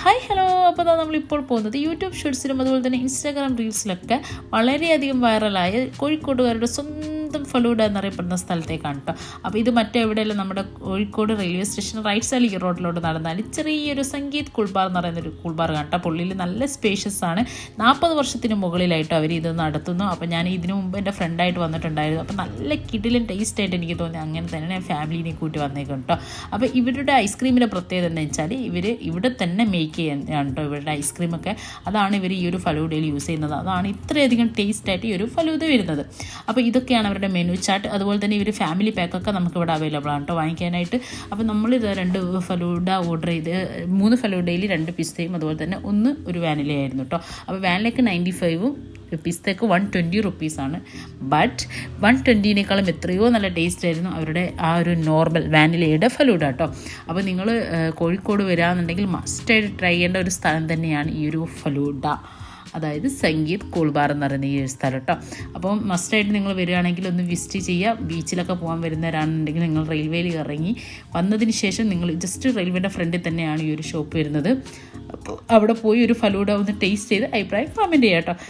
Hi hello അപ്പോൾ അതാ നമ്മളിപ്പോൾ പോകുന്നത് യൂട്യൂബ് ഷോർട്സിലും അതുപോലെ തന്നെ ഇൻസ്റ്റാഗ്രാം റീൽസിലൊക്കെ വളരെയധികം വൈറലായ കോഴിക്കോടുകാരുടെ സ്വന്തം ഫലൂഡ എന്നറിയപ്പെടുന്ന സ്ഥലത്തേക്കാണ് കേട്ടോ അപ്പോൾ ഇത് മറ്റെവിടെയല്ല? നമ്മുടെ കോഴിക്കോട് റെയിൽവേ സ്റ്റേഷൻ റൈറ്റ് സൈഡിലേക്ക് റോഡിലോട്ട് നടന്നാൽ ചെറിയൊരു സംഗീത് കുൾബാർ എന്ന് പറയുന്ന ഒരു കുൾബാർ കേട്ടോ പുള്ളിയിൽ നല്ല സ്പേഷ്യസ് ആണ്. നാൽപ്പത് വർഷത്തിന് മുകളിലായിട്ട് അവർ ഇത് നടത്തുന്നു. അപ്പോൾ ഞാൻ ഇതിനു മുമ്പ് എന്റെ ഫ്രണ്ടായിട്ട് വന്നിട്ടുണ്ടായിരുന്നു. അപ്പോൾ നല്ല കിടിലൻ ടേസ്റ്റ് ആയിട്ട് എനിക്ക് തോന്നി. അങ്ങനെ തന്നെ ഞാൻ ഫാമിലിനെ കൂട്ടി വന്നേക്കും കേട്ടോ അപ്പോൾ ഇവരുടെ ഐസ്ക്രീമിന്റെ പ്രത്യേകത എന്ന് വെച്ചാൽ ഇവർ ഇവിടെ തന്നെ മേക്ക് ചെയ്യാൻ കേട്ടോ ഇവരുടെ ഐസ്ക്രീമൊക്കെ അതാണ് ഇവർ ഈ ഒരു ഫലൂഡയിൽ യൂസ് ചെയ്യുന്നത്. അതാണ് ഇത്രയധികം ടേസ്റ്റ് ആയിട്ട് ഈ ഒരു ഫലൂദ വരുന്നത്. അപ്പോൾ ഇതൊക്കെയാണ് അവരുടെ മെനു ചാർട്ട് അതുപോലെ തന്നെ ഇവർ ഫാമിലി പാക്കൊക്കെ നമുക്ക് ഇവിടെ അവൈലബിൾ ആണ് കേട്ടോ വാങ്ങിക്കാനായിട്ട്. അപ്പോൾ നമ്മൾ ഇത് രണ്ട് ഫലൂഡ ഓർഡർ ചെയ്ത് മൂന്ന് ഫലൂഡയിൽ രണ്ട് പിസ്തയും അതുപോലെ തന്നെ ഒന്ന് ഒരു വാനിലയായിരുന്നു കേട്ടോ അപ്പോൾ വാനിലയ്ക്ക് നയന്റി ഫൈവും പിസ്തയ്ക്ക് വൺ ട്വന്റി റുപ്പീസാണ് ബട്ട് വൺ ട്വന്റീനേക്കാളും എത്രയോ നല്ല ടേസ്റ്റ് ആയിരുന്നു അവരുടെ ആ ഒരു നോർമൽ വാനിലയുടെ ഫലൂഡ കേട്ടോ അപ്പോൾ നിങ്ങൾ കോഴിക്കോട് വരാമെന്നുണ്ടെങ്കിൽ മസ്റ്റായിട്ട് ട്രൈ ചെയ്യേണ്ട ഒരു സ്ഥലം തന്നെയാണ് ഈ ഒരു ഫലൂഡ. അതായത് സംഗീപ് കൂൾബാർ എന്ന് പറയുന്ന ഈ ഒരു സ്ഥലം കേട്ടോ. അപ്പം മസ്റ്റായിട്ട് നിങ്ങൾ വരികയാണെങ്കിൽ ഒന്ന് വിസിറ്റ് ചെയ്യുക. ബീച്ചിലൊക്കെ പോകാൻ വരുന്നവരാണെന്നുണ്ടെങ്കിൽ നിങ്ങൾ റെയിൽവേയിൽ ഇറങ്ങി വന്നതിന് ശേഷം നിങ്ങൾ ജസ്റ്റ് റെയിൽവേയുടെ ഫ്രണ്ടിൽ തന്നെയാണ് ഈ ഒരു ഷോപ്പ് വരുന്നത്. അപ്പോൾ അവിടെ പോയി ഒരു ഫലൂഡ ഒന്ന് ടേസ്റ്റ് ചെയ്ത് അഭിപ്രായം കമന്റ് ചെയ്യാം കേട്ടോ.